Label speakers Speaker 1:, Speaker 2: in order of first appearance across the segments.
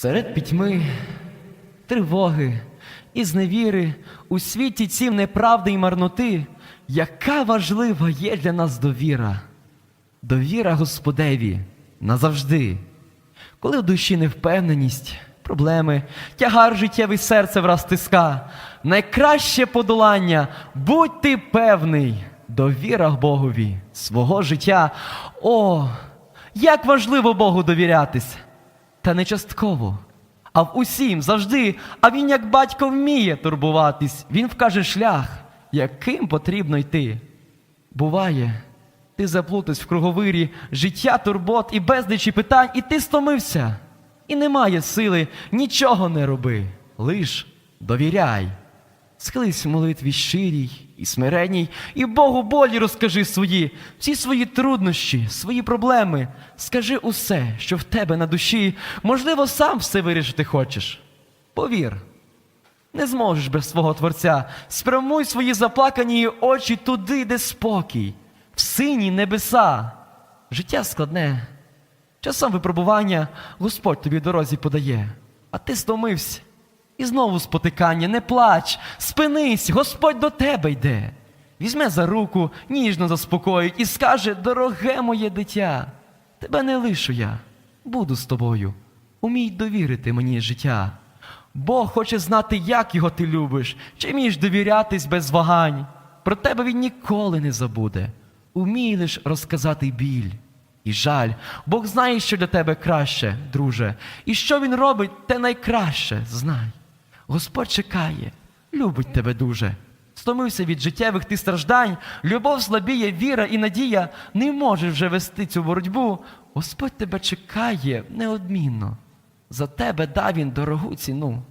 Speaker 1: Серед пітьми, тривоги і зневіри у світі цім неправди й марноти, яка важлива є для нас довіра, довіра Господеві назавжди. Коли в душі невпевненість, проблеми, тягар життєвий серце враз тиска, найкраще подолання, будь ти певний, довіра Богові свого життя. О, як важливо Богу довірятись! Та не частково, а в усім завжди. А він, як батько, вміє турбуватись. Він вкаже шлях, яким потрібно йти. Буває, ти заплутась в круговирі життя, турбот і безлічі питань, і ти стомився. І немає сили, нічого не роби, лиш довіряй. Схились в молитві щирій і смиренній, і Богу болі розкажи свої, всі свої труднощі, свої проблеми. Скажи усе, що в тебе на душі, можливо, сам все вирішити хочеш. Повір, не зможеш без свого Творця. Спрямуй свої заплакані очі туди, де спокій, в сині небеса. Життя складне. Часом випробування Господь тобі дорозі подає, а ти стомився. І знову спотикання, не плач, спинись, Господь до тебе йде. Візьме за руку, ніжно заспокоїть і скаже: дороге моє дитя, тебе не лишу я, буду з тобою. Умій довірити мені життя. Бог хоче знати, як його ти любиш, чи вмієш довірятись без вагань. Про тебе він ніколи не забуде. Умій лиш розказати біль і жаль. Бог знає, що для тебе краще, друже, і що він робить, те найкраще знай. Господь чекає, любить тебе дуже. Стомився від життєвих ти страждань, любов слабіє, віра і надія, не можеш вже вести цю боротьбу. Господь тебе чекає неодмінно. За тебе дав він дорогу ціну.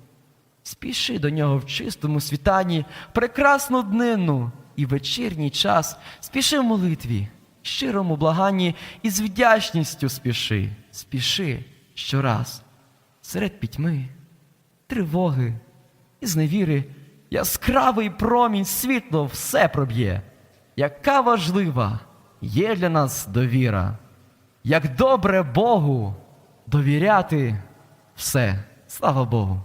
Speaker 1: Спіши до нього в чистому світанні, прекрасну днину і вечірній час, спіши в молитві, щирому благанні і з вдячністю спіши, спіши щораз, серед пітьми, тривоги і зневіри, яскравий промінь світло все проб'є. Яка важлива є для нас довіра, як добре Богу довіряти все. Слава Богу!